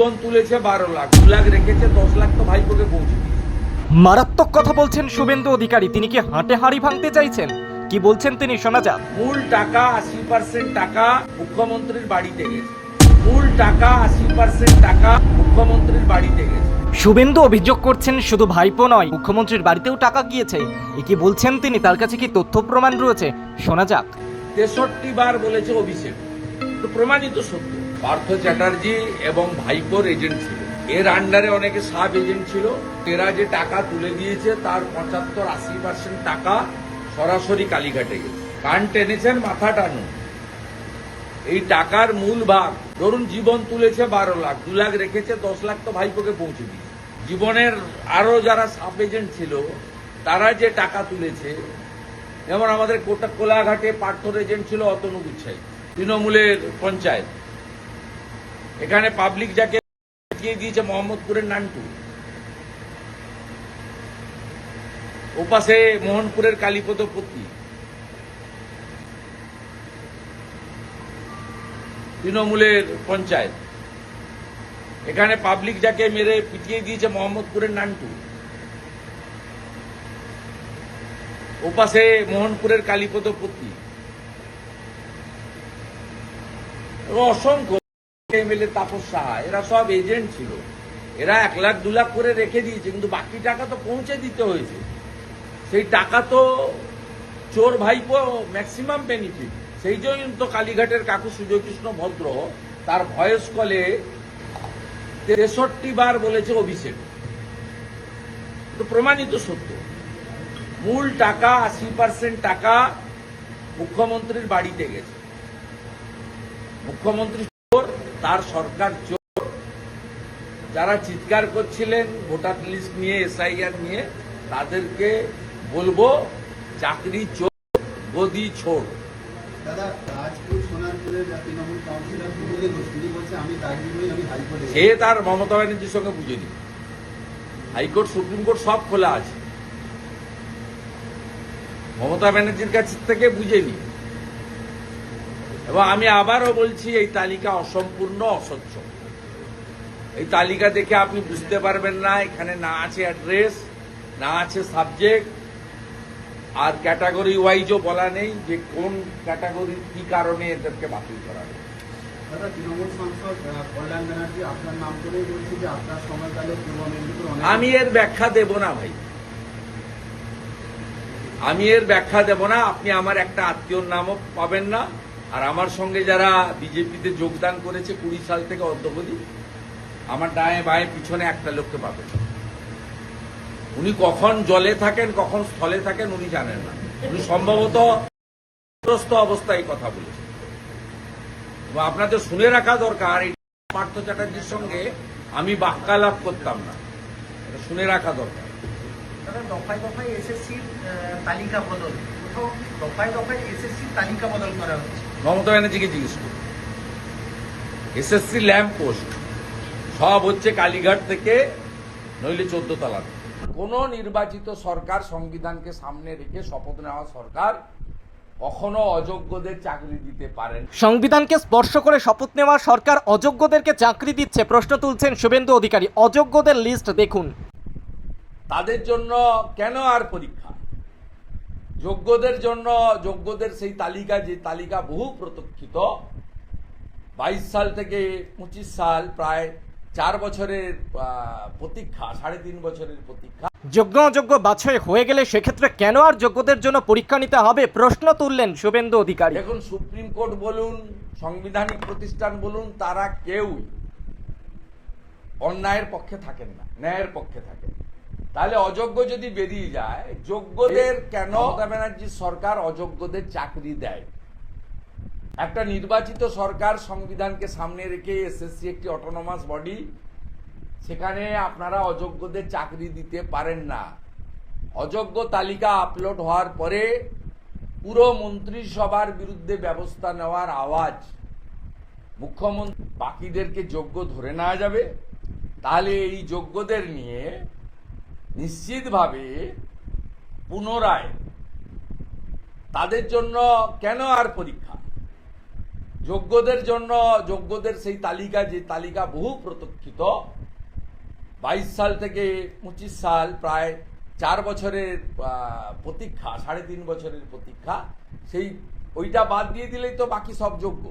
জীবন তুলেছে বারো লাখ দু লাখ রেখেছে দশ লাখ তো ভাইপোকে পৌঁছে মারাত্মক কথা বলছেন শুভেন্দু অধিকারী তিনি কি হাঁটে হাঁড়ি ভাঙতে চাইছেন? কি বলছেন তিনি শোনা যাক। মূল টাকা আশি পার্সেন্ট টাকা মুখ্যমন্ত্রীর বাড়িতে গেছে। মূল টাকা আশি পার্সেন্ট টাকা মুখ্যমন্ত্রীর বাড়িতে গেছে। শুভেন্দু অভিযোগ করছেন শুধু ভাইপো নয় মুখ্যমন্ত্রীর বাড়িতেও টাকা গিয়েছে। এ কি বলছেন তিনি? তার কাছে কি তথ্য প্রমাণ রয়েছে? শোনা যাক। তেষট্টি বার বলেছে অভিষেক। তো প্রমাণিত সত্য। পার্থ চ্যাটার্জি এবং ভাইপোর এজেন্ট ছিল। এর আন্ডারে অনেকে সাব এজেন্ট ছিল। এরা যে টাকা তুলে দিয়েছে, তার পঁচাত্তর, আশি পার্সেন্ট টাকা সরাসরি কালীঘাটে গেছে। কান টেনেছেন, মাথা টানুন। এই টাকার মূল ভাগ, ধরুন জীবন তুলেছে বারো লাখ, দু লাখ রেখেছে, দশ লাখ তো ভাইপোকে পৌঁছে দিয়েছে। জীবনের আরও যারা সাব এজেন্ট ছিল, তারা যে টাকা তুলেছে, যেমন আমাদের কোটা কোলাঘাটে পার্থর এজেন্ট ছিল অতনু গুচ্ছাই, তৃণমূলের পঞ্চায়েত। এখানে পাবলিক যাকে দিয়ে দিয়েছে মোহাম্মদপুরের নান্টু। ওপাশে মোহনপুরের কালীপদ পত্নী। তৃণমূলের পঞ্চায়েত। এখানে পাবলিক যাকে মেরে পিটিয়ে দিয়েছে মোহাম্মদপুরের নান্টু। ওপাশে মোহনপুরের কালীপদ পত্নী। এবং অসংখ্য এমএলএ তাপস সাহা, এরা সব এজেন্ট ছিল। এরা এক লাখ, দু লাখ করে রেখে দিয়েছে, কিন্তু বাকি টাকা তো পৌঁছে দিতে হয়েছে। সেই টাকা তো চোর ভাইপো ম্যাক্সিমাম বেনিফিট সেই জন্য তো কালীঘাটের কাকু সুজয়কৃষ্ণ ভদ্র, তার ভয়েস কলে তেষট্টি বার বলেছে অভিষেক। তো প্রমাণিত সত্য, মূল টাকা আশি পার্সেন্ট টাকা মুখ্যমন্ত্রীর বাড়িতে গেছে। মুখ্যমন্ত্রী তার সরকার চোর। যারা চিৎকার করছিলেন ভোটার লিস্ট নিয়ে এসআইআর নিয়ে তাদেরকে বলব চাকরি চোর গদি ছোড় হাইকোর্টে সে তার মমতা ব্যানার্জির সঙ্গে বুঝে দিবে। হাইকোর্ট সুপ্রিম কোর্ট সব খোলা আছে। মমতা ব্যানার্জির কাছ থেকে বুঝে নি এবং আমি আবারও বলছি এই তালিকা অসম্পূর্ণ অস্বচ্ছ এই তালিকা দেখে আপনি বুঝতে পারবেন না এখানে না আছে অ্যাড্রেস না আছে সাবজেক্ট আর ক্যাটাগরি ওয়াইজও বলা নেই যে কোন ক্যাটাগরি কি কারণে এদেরকে বাতিল করা হবে আমি এর ব্যাখ্যা দেব না ভাই। আমি এর ব্যাখ্যা দেব না আপনি আমার একটা আত্মীয়র নামও পাবেন না। আর আমার সঙ্গে যারা বিজেপিতে যোগদান করেছে কুড়ি সাল থেকে অদ্যবধি, আমার ডায়ে বায়ে পিছনে একটা লোককে পাবেন উনি কখন জলে থাকেন, কখন স্থলে থাকেন, উনি জানেন না। উনি সম্ভবত অবস্থায় কথা বলেছেন। এবং আপনাদের শুনে রাখা দরকার পার্থ চ্যাটার্জির সঙ্গে আমি বাক্যালাপ করতাম না। শুনে রাখা দরকার। দফায় দফায় এসএসসির তালিকা বদল। কোথাও দফায় দফায় এসএসসির তালিকা বদল করা হচ্ছে। মমতা ব্যানার্জিকে জিজ্ঞেস করুন। এসএসসি ল্যাম্প পোস্ট সব হচ্ছে কালীঘাট থেকে নইলে চোদ্দ তলা কোন নির্বাচিত সরকার সংবিধানকে সামনে রেখে শপথ নেওয়া সরকার কখনো অযোগ্যদের চাকরি দিতে পারেন সংবিধানকে স্পর্শ করে শপথ নেওয়া সরকার অযোগ্যদেরকে চাকরি দিচ্ছে প্রশ্ন তুলছেন শুভেন্দু অধিকারী। অযোগ্যদের লিস্ট দেখুন। তাদের জন্য কেন আর পরীক্ষা? যোগ্যদের জন্য যোগ্যদের সেই তালিকা যে তালিকা বহু প্রতীক্ষিত বাইশ সাল থেকে পঁচিশ সাল প্রায় চার বছরের প্রতীক্ষা সাড়ে তিন বছরের প্রতীক্ষা। যোগ্য অযোগ্য বাছাই হয়ে গেলে সেক্ষেত্রে কেন আর যোগ্যদের জন্য পরীক্ষা নিতে হবে? প্রশ্ন তুললেন শুভেন্দু অধিকারী। এখন সুপ্রিম কোর্ট বলুন সাংবিধানিক প্রতিষ্ঠান বলুন তারা কেউ অন্যায়ের পক্ষে থাকেন না ন্যায়ের পক্ষে থাকেন তাহলে অযোগ্য যদি বেরিয়ে যায়, যোগ্যদের কেন মমতা ব্যানার্জির সরকার অযোগ্যদের চাকরি দেয়? একটা নির্বাচিত সরকার সংবিধানকে সামনে রেখে এসএসসি একটি অটোনমাস বডি সেখানে আপনারা অযোগ্যদের চাকরি দিতে পারেন না। অযোগ্য তালিকা আপলোড হওয়ার পরে পুরো মন্ত্রিসভার বিরুদ্ধে ব্যবস্থা নেওয়ার আওয়াজ, মুখ্যমন্ত্রী বাকিদেরকে যোগ্য ধরে নেওয়া যাবে। তাহলে এই যোগ্যদের নিয়ে নিশ্চিতভাবে পুনরায় তাদের জন্য কেন আর পরীক্ষা? যোগ্যদের জন্য, যোগ্যদের সেই তালিকা, যে তালিকা বহু প্রতীক্ষিত, বাইশ সাল থেকে পঁচিশ সাল প্রায় চার বছরের প্রতীক্ষা, সাড়ে তিন বছরের প্রতীক্ষা, সেই ওইটা বাদ দিয়ে দিলেই তো বাকি সব যোগ্য।